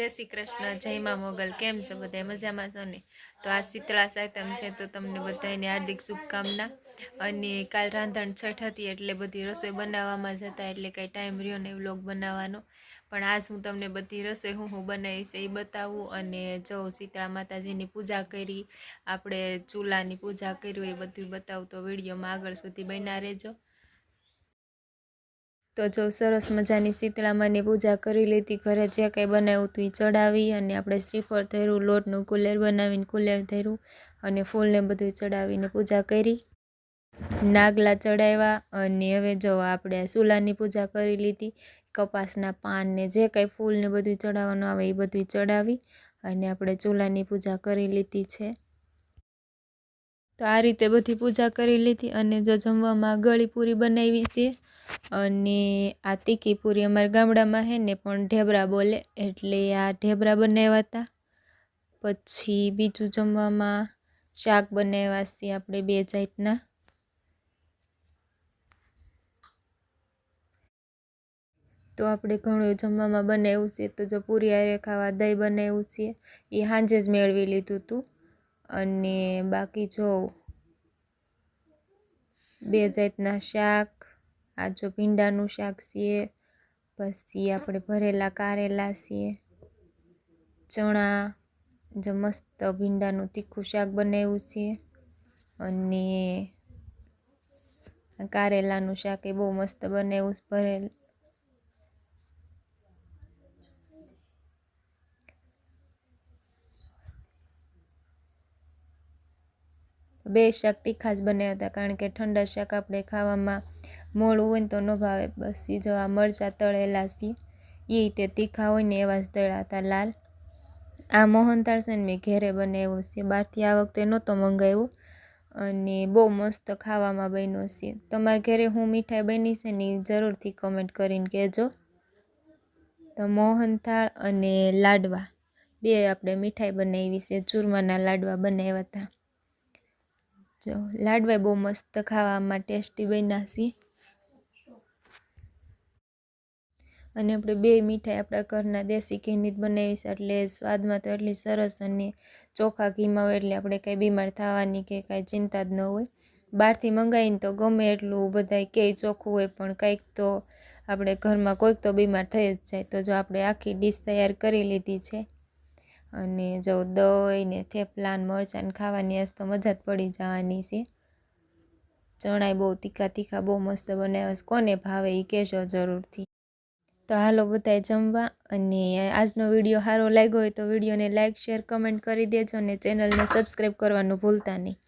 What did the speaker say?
જય શ્રી કૃષ્ણ, જય મા મોગલ. કેમ છો બધા? મજામાં છો ને? તો આ શીતળા સાતમ છે તો તમને બધાને હાર્દિક શુભકામના. અને કાલ રાંધણ છઠ હતી એટલે બધી રસોઈ બનાવવામાં જ હતા એટલે કાંઈ ટાઈમ રહ્યો ને વ્લોગ બનાવવાનો. પણ આજ હું તમને બધી રસોઈ હું હું બનાવીશ એ બતાવું. અને જો શીતળા માતાજીની પૂજા કરી, આપણે ચૂલાની પૂજા કરી, એ બધું બતાવું તો વિડીયોમાં આગળ સુધી બન્યા રહેજો. તો જો સરસ મજાની શીતળામાની પૂજા કરી લીધી, ઘરે જે કંઈ બનાવ્યું હતું એ ચડાવી અને આપણે શ્રીફળ ધર્યું, લોટનું કુલેર બનાવીને કુલેર ધર્યું અને ફૂલને બધું ચડાવીને પૂજા કરી. નાગલા ચડાવ્યા અને હવે જો આપણે સુલાની પૂજા કરી લીધી, કપાસના પાનને જે કાંઈ ફૂલને બધું ચડાવવાનું આવે એ બધું ચડાવી અને આપણે ચૂલાની પૂજા કરી લીધી છે. તો આ રીતે બધી પૂજા કરી લીધી અને જો જમવામાં ગળી પૂરી બનાવી છે અને આ તીખી પૂરી અમારા ગામડામાં હે ને પણ ઢેબરા બોલે એટલે આ ઢેબરા બનાવ્યા હતા. પછી બીજું જમવામાં શાક બનાવ્યા છે આપણે બે જાતના. તો આપણે ઘણું જમવામાં બનાવ્યું છે. તો જો પૂરી આરે ખાવા દહીં બનાવ્યું છે. એ સાંજે જ મેળવી લીધું હતું અને બાકી જો બે જાતના શાક, આ જો ભીંડાનું શાક છે પછી આપણે ભરેલા કારેલા છીએ. ચણા, જો મસ્ત ભીંડાનું તીખું શાક બનાવ્યું છે અને કારેલાનું શાક એ બહુ મસ્ત બનાવ્યું ભરેલ બે શાક તીખા જ બનાવ્યા હતા, કારણ કે ઠંડા શાક આપણે ખાવામાં મોળું હોય તો ન ભાવે. બસ એ જો આ મરચાં તળેલા છે એ તે તીખા હોય ને એવા જ તળ્યા હતા લાલ. આ મોહનથાળ છે ને મેં ઘેરે બનાવ્યો છે. બહારથી આ વખતે નહોતો મંગાવ્યો અને બહુ મસ્ત ખાવામાં બન્યો છે. તમારા ઘરે હું મીઠાઈ બની છે ને જરૂરથી કમેન્ટ કરીને કહેજો. તો મોહનથાળ અને લાડવા, બે આપણે મીઠાઈ બનાવી છે. ચૂરમાના લાડવા બનાવ્યા હતા. જો, લાડવા બહુ મસ્ત ખાવામાં ટેસ્ટી બન્યા છે. અને આપણે બે મીઠાઈ આપણા ઘરના દેશી ઘીની જ બનાવી છે, એટલે સ્વાદમાં તો એટલી સરસ અને ચોખા ઘીમાં હોય એટલે આપણે કાંઈ બીમાર થવાની કે કાંઈ ચિંતા જ ન હોય. બહારથી મંગાવીને તો ગમે એટલું બધા કે ચોખ્ખું હોય, પણ કંઈક તો આપણે ઘરમાં કોઈક તો બીમાર થઈ જ જાય. તો જો આપણે આખી ડીશ તૈયાર કરી લીધી છે. અને જો દહીં ને થેપલા ને ખાવાની આજ તો મજા જ પડી જવાની છે. ચણાય બહુ તીખા તીખા, બહુ મસ્ત બનાવ્યા કોને ભાવે એ કહેજો જરૂરથી. તો હાલો બધાએ જમવા અને આજનો વીડિયો સારો લાગ્યો હોય તો વિડીયોને લાઇક શેર, કમેન્ટ કરી દેજો અને ચેનલને સબસ્ક્રાઈબ કરવાનું ભૂલતા નહીં.